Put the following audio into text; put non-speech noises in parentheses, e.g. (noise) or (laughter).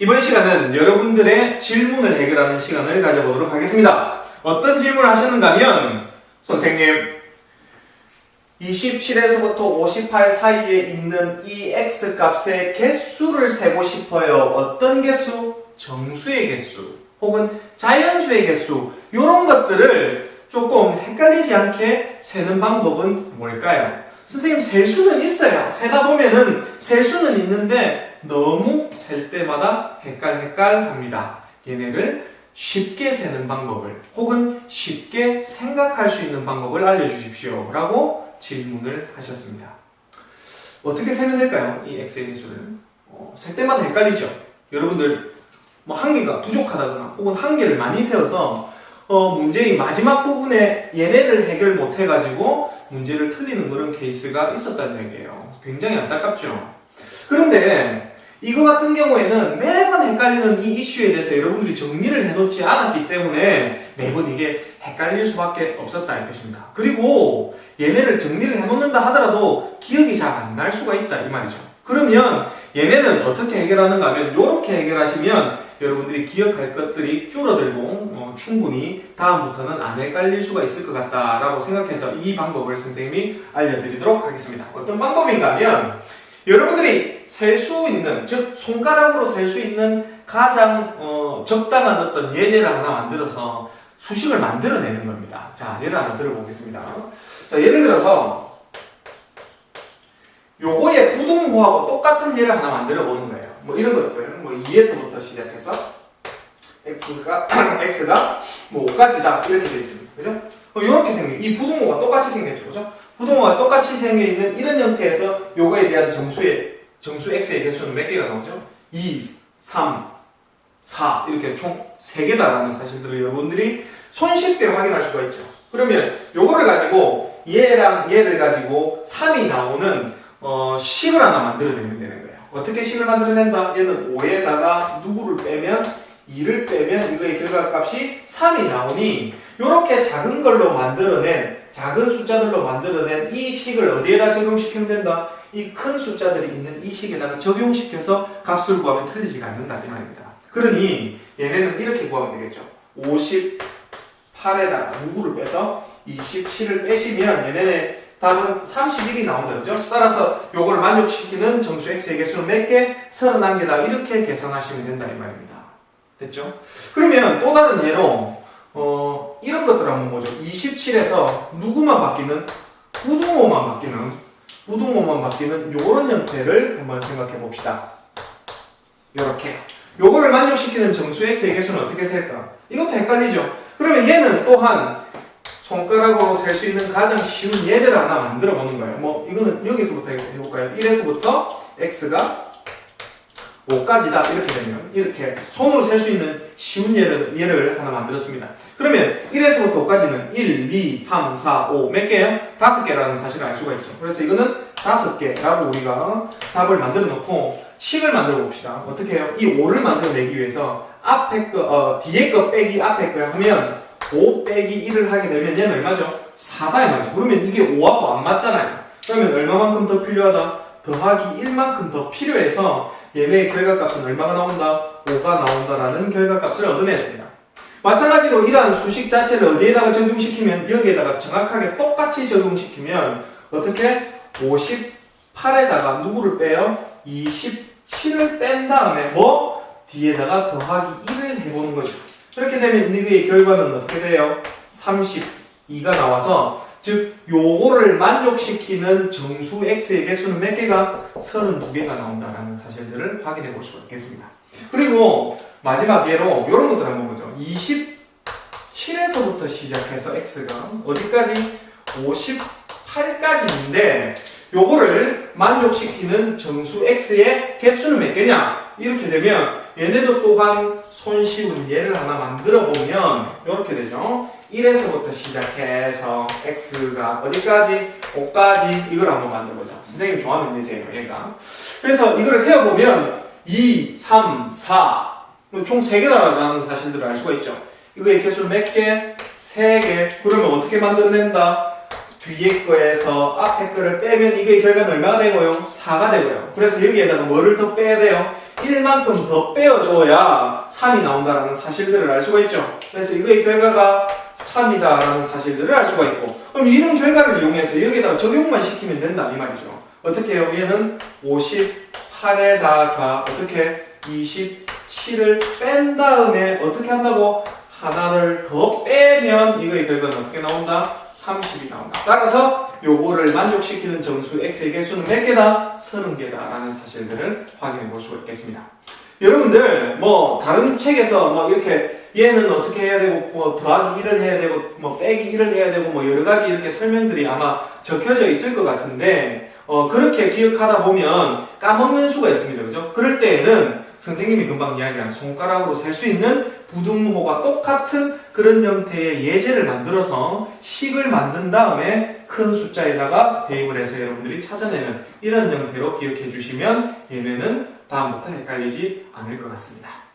이번 시간은 여러분들의 질문을 해결하는 시간을 가져보도록 하겠습니다. 어떤 질문을 하셨는가 하면 선생님 27에서부터 58 사이에 있는 이 x 값의 개수를 세고 싶어요. 어떤 개수? 정수의 개수 혹은 자연수의 개수 이런 것들을 조금 헷갈리지 않게 세는 방법은 뭘까요? 선생님 셀 수는 있어요. 세다 보면은 셀 수는 있는데 너무 셀 때마다 헷갈헷갈합니다. 얘네를 쉽게 세는 방법을 혹은 쉽게 생각할 수 있는 방법을 알려주십시오. 라고 질문을 하셨습니다. 어떻게 세면 될까요? 이 x의 개수를. 어, 셀 때마다 헷갈리죠? 여러분들 뭐 한 개가 부족하다거나 혹은 한 개를 많이 세워서 어, 문제의 마지막 부분에 얘네를 해결 못 해가지고 문제를 틀리는 그런 케이스가 있었다는 얘기예요. 굉장히 안타깝죠. 그런데 이거 같은 경우에는 매번 헷갈리는 이 이슈에 대해서 여러분들이 정리를 해놓지 않았기 때문에 매번 이게 헷갈릴 수밖에 없었다 이 뜻입니다. 그리고 얘네를 정리를 해놓는다 하더라도 기억이 잘 안 날 수가 있다 이 말이죠. 그러면 얘네는 어떻게 해결하는가 하면 이렇게 해결하시면 여러분들이 기억할 것들이 줄어들고 어, 충분히 다음부터는 안 헷갈릴 수가 있을 것 같다라고 생각해서 이 방법을 선생님이 알려드리도록 하겠습니다. 어떤 방법인가 하면 여러분들이 셀 수 있는 즉 손가락으로 셀 수 있는 가장 어, 적당한 어떤 예제를 하나 만들어서 수식을 만들어내는 겁니다. 자 예를 하나 들어보겠습니다. 자 예를 들어서 요거의 부등호하고 똑같은 예를 하나 만들어 보는 거예요. 뭐 이런 것들, 뭐 2에서부터 시작해서 x가 (clears throat) x가 뭐 5까지다 이렇게 돼 있습니다. 그죠? 어, 이렇게 생긴 이 부등호가 똑같이 생겼죠, 그죠? 부등호가 똑같이 생겨 있는 이런 형태에서 요거에 대한 정수의 정수 x의 개수는 몇 개가 나오죠? 2, 3, 4 이렇게 총 3개다라는 사실들을 여러분들이 손쉽게 확인할 수가 있죠. 그러면 요거를 가지고 얘랑 얘를 가지고 3이 나오는 어, 식을 하나 만들어내면 되는 거예요. 어떻게 식을 만들어낸다? 얘는 5에다가 누구를 빼면 2를 빼면 이거의 결과값이 3이 나오니 이렇게 작은 걸로 만들어낸 작은 숫자들로 만들어낸 이 식을 어디에다 적용시키면 된다? 이 큰 숫자들이 있는 이 식에다가 적용시켜서 값을 구하면 틀리지가 않는다 이 말입니다. 그러니 얘네는 이렇게 구하면 되겠죠. 58에다가 누구를 빼서 27을 빼시면 얘네는 답은 31이 나온다 그죠? 따라서 요걸 만족시키는 정수 x의 개수는 몇 개? 31개다 이렇게 계산하시면 된다 이 말입니다. 됐죠? 그러면 또 다른 예로 어, 것들 한번 보죠. 27에서 누구만 바뀌는 부등호만 바뀌는 부등호만 바뀌는 요런 형태를 한번 생각해 봅시다. 요렇게 요거를 만족시키는 정수 x의 개수는 어떻게 셀까? 이것도 헷갈리죠? 그러면 얘는 또한 손가락으로 셀 수 있는 가장 쉬운 예제를 하나 만들어 보는 거예요. 뭐 이거는 여기서부터 해볼까요? 1에서부터 x가 5까지다 이렇게 되면 이렇게 손으로 셀 수 있는 쉬운 예를, 예를 하나 만들었습니다. 그러면 1에서부터 5까지는 1, 2, 3, 4, 5 몇 개예요? 다섯 개라는 사실을 알 수가 있죠. 그래서 이거는 다섯 개라고 우리가 답을 만들어 놓고 식을 만들어 봅시다. 어떻게 해요? 이 5를 만들어내기 위해서 앞에 거, 어, 뒤에 거 빼기 앞에 거 하면 5 빼기 1을 하게 되면 얘는 얼마죠? 4다 이 말이죠. 그러면 이게 5하고 안 맞잖아요. 그러면 얼마만큼 더 필요하다? 더하기 1만큼 더 필요해서 얘네의 결과값은 얼마가 나온다? 5가 나온다라는 결과값을 얻어냈습니다. 마찬가지로 이러한 수식 자체를 어디에다가 적용시키면 여기에다가 정확하게 똑같이 적용시키면 어떻게 58에다가 누구를 빼요? 27을 뺀 다음에 뭐 뒤에다가 더하기 1을 해보는 거죠. 그렇게 되면 이거의 결과는 어떻게 돼요? 32가 나와서 즉 요거를 만족시키는 정수 x의 개수는 몇 개가 32개가 나온다라는 사실들을 확인해 볼 수가 있겠습니다. 그리고 마지막 예로 이런 것들 한번 보죠. 27에서부터 시작해서 x가 어디까지? 58까지인데 요거를 만족시키는 정수 x의 개수는 몇 개냐? 이렇게 되면 얘네도 또한 손쉬운 예를 하나 만들어 보면 이렇게 되죠. 1에서부터 시작해서 x가 어디까지? 5까지 이걸 한번 만들어 보죠. 선생님 좋아하는 예제예요, 얘가. 그래서 이거를 세어 보면 2, 3, 4. 총 3개라는 사실들을 알 수가 있죠. 이거의 개수는 몇 개? 3개. 그러면 어떻게 만들어낸다? 뒤에 거에서 앞에 거를 빼면 이게 결과는 얼마가 되고요? 4가 되고요. 그래서 여기에다가 뭐를 더 빼야 돼요? 1만큼 더 빼어줘야 3이 나온다라는 사실들을 알 수가 있죠. 그래서 이거의 결과가 3이다라는 사실들을 알 수가 있고 그럼 이런 결과를 이용해서 여기다가 적용만 시키면 된다 이 말이죠. 어떻게 해요? 얘는 58에다가 어떻게 27을 뺀 다음에 어떻게 한다고? 하나를 더 빼면 이거의 결과는 어떻게 나온다? 30이 나온다. 따라서 요거를 만족시키는 정수 x의 개수는 몇 개다? 30개다 라는 사실들을 확인해 볼 수가 있겠습니다. 여러분들 뭐 다른 책에서 뭐 이렇게 얘는 어떻게 해야 되고 뭐 더하기 1을 해야 되고 뭐 빼기 1을 해야 되고 뭐 여러 가지 이렇게 설명들이 아마 적혀져 있을 것 같은데 어 그렇게 기억하다 보면 까먹는 수가 있습니다. 그죠? 그럴 때에는 선생님이 금방 이야기한 손가락으로 셀 수 있는 부등호가 똑같은 그런 형태의 예제를 만들어서 식을 만든 다음에 큰 숫자에다가 대입을 해서 여러분들이 찾아내는 이런 형태로 기억해 주시면 얘네는 다음부터 헷갈리지 않을 것 같습니다.